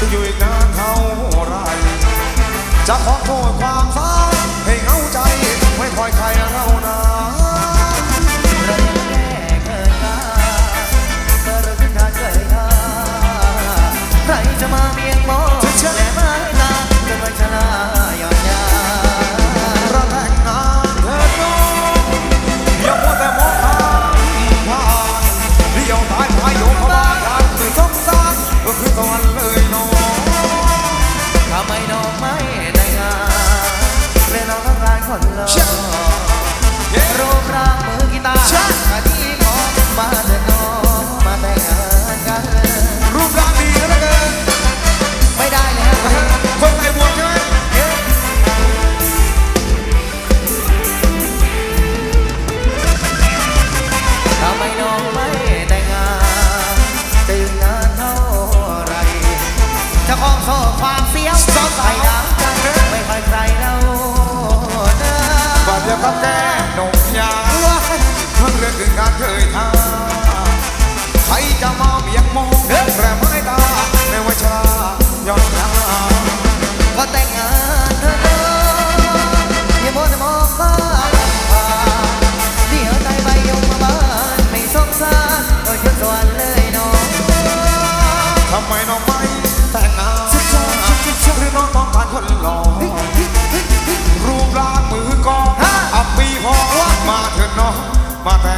จะอยู่อีกนานเท่าไรจะขอโทษความสาให้เอาใจไม่คอยใครเรานะเรายังแค่เคยกาเธอมขึ้าเคยกาใครจะมาเมียงมองและไม้ตาจนวันชราหย่อนยาระแทกนานเถิดน้องอย่ามัวแต่มองทางผ่านเดียวตายพายโยกเข้าม องต้อรูปร่างมือกีตาร์คดีของมาเถิดน้องมาแต่งงานกัน รูปร่างดีเหลือเกินไม่ได้เลยครับคนใส่บวกใช่ไหมทำไมน้องไม่แต่งงานจะอยู่นานเท่าไรเจะของโซฟา I'll my.